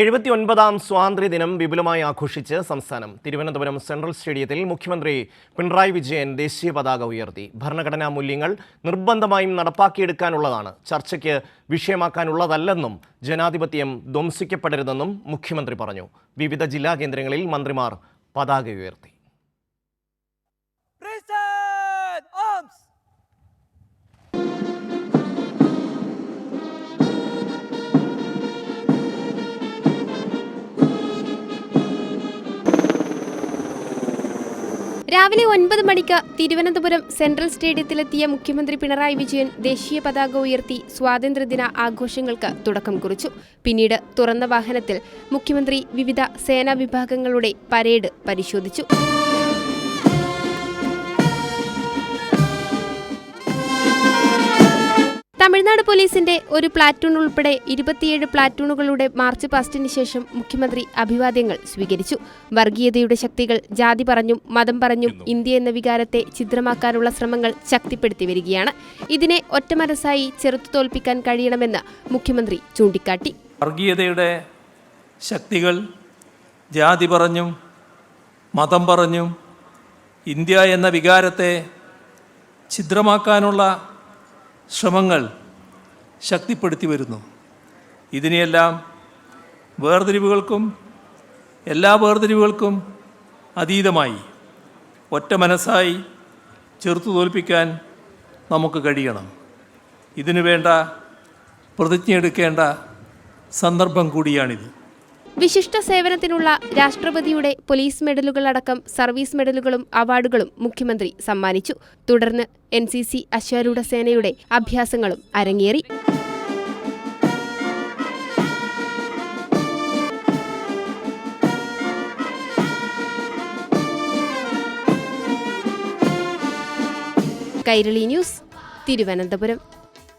എഴുപത്തി ഒൻപതാം സ്വാതന്ത്ര്യദിനം വിപുലമായി ആഘോഷിച്ച് സംസ്ഥാനം തിരുവനന്തപുരം സെൻട്രൽ സ്റ്റേഡിയത്തിൽ മുഖ്യമന്ത്രി പിണറായി വിജയൻ ദേശീയ പതാക ഉയർത്തി. ഭരണഘടനാ മൂല്യങ്ങൾ നിർബന്ധമായും നടപ്പാക്കിയെടുക്കാനുള്ളതാണ്. ചർച്ചയ്ക്ക് വിഷയമാക്കാനുള്ളതല്ലെന്നും ജനാധിപത്യം ധ്വംസിക്കപ്പെടരുതെന്നും മുഖ്യമന്ത്രി പറഞ്ഞു. വിവിധ ജില്ലാ കേന്ദ്രങ്ങളിൽ മന്ത്രിമാർ പതാക ഉയർത്തി. രാവിലെ ഒൻപത് മണിക്ക് തിരുവനന്തപുരം സെൻട്രൽ സ്റ്റേഡിയത്തിലെത്തിയ മുഖ്യമന്ത്രി പിണറായി വിജയൻ ദേശീയ പതാക ഉയർത്തി സ്വാതന്ത്ര്യദിന ആഘോഷങ്ങൾക്ക് തുടക്കം കുറിച്ചു. പിന്നീട് തുറന്ന വാഹനത്തിൽ മുഖ്യമന്ത്രി വിവിധ സേനാ വിഭാഗങ്ങളുടെ പരേഡ് പരിശോധിച്ചു. തമിഴ്നാട് പോലീസിന്റെ ഒരു പ്ലാറ്റൂൺ ഉൾപ്പെടെ ഇരുപത്തിയേഴ് പ്ലാറ്റൂണുകളുടെ മാർച്ച് പാസ്റ്റിന് ശേഷം മുഖ്യമന്ത്രി അഭിവാദ്യങ്ങൾ സ്വീകരിച്ചു. വർഗീയതയുടെ ശക്തികൾ ജാതി പറഞ്ഞും മതം പറഞ്ഞും ഇന്ത്യ എന്ന വികാരത്തെ ചിത്രമാക്കാനുള്ള ശ്രമങ്ങൾ ശക്തിപ്പെടുത്തി വരികയാണ്. ഇതിനെ ഒറ്റമനസ്സായി ചെറുത്തു തോൽപ്പിക്കാൻ കഴിയണമെന്ന് മുഖ്യമന്ത്രി ചൂണ്ടിക്കാട്ടി. വർഗീയതയുടെ ശക്തികൾ ജാതി പറഞ്ഞും മതം പറഞ്ഞും ഇന്ത്യ എന്ന വികാരത്തെ ഛിദ്രമാക്കാനുള്ള ശ്രമങ്ങൾ ശക്തിപ്പെടുത്തി വരുന്നു. ഇതിനെയെല്ലാം വേർതിരിവുകൾക്കും എല്ലാ വേർതിരിവുകൾക്കും അതീതമായി ഒറ്റ മനസ്സായി ചെറുത്തു തോൽപ്പിക്കാൻ നമുക്ക് കഴിയണം. ഇതിനു വേണ്ട പ്രതിജ്ഞയെടുക്കേണ്ട സന്ദർഭം കൂടിയാണിത്. വിശിഷ്ട സേവനത്തിനുള്ള രാഷ്ട്രപതിയുടെ പോലീസ് മെഡലുകൾ അടക്കം സർവീസ് മെഡലുകളും അവാർഡുകളും മുഖ്യമന്ത്രി സമ്മാനിച്ചു. തുടർന്ന് എൻ സി സി അശ്വാരൂഢ സേനയുടെ അഭ്യാസങ്ങളും അരങ്ങേറി. കൈരളി ന്യൂസ് തിരുവനന്തപുരം.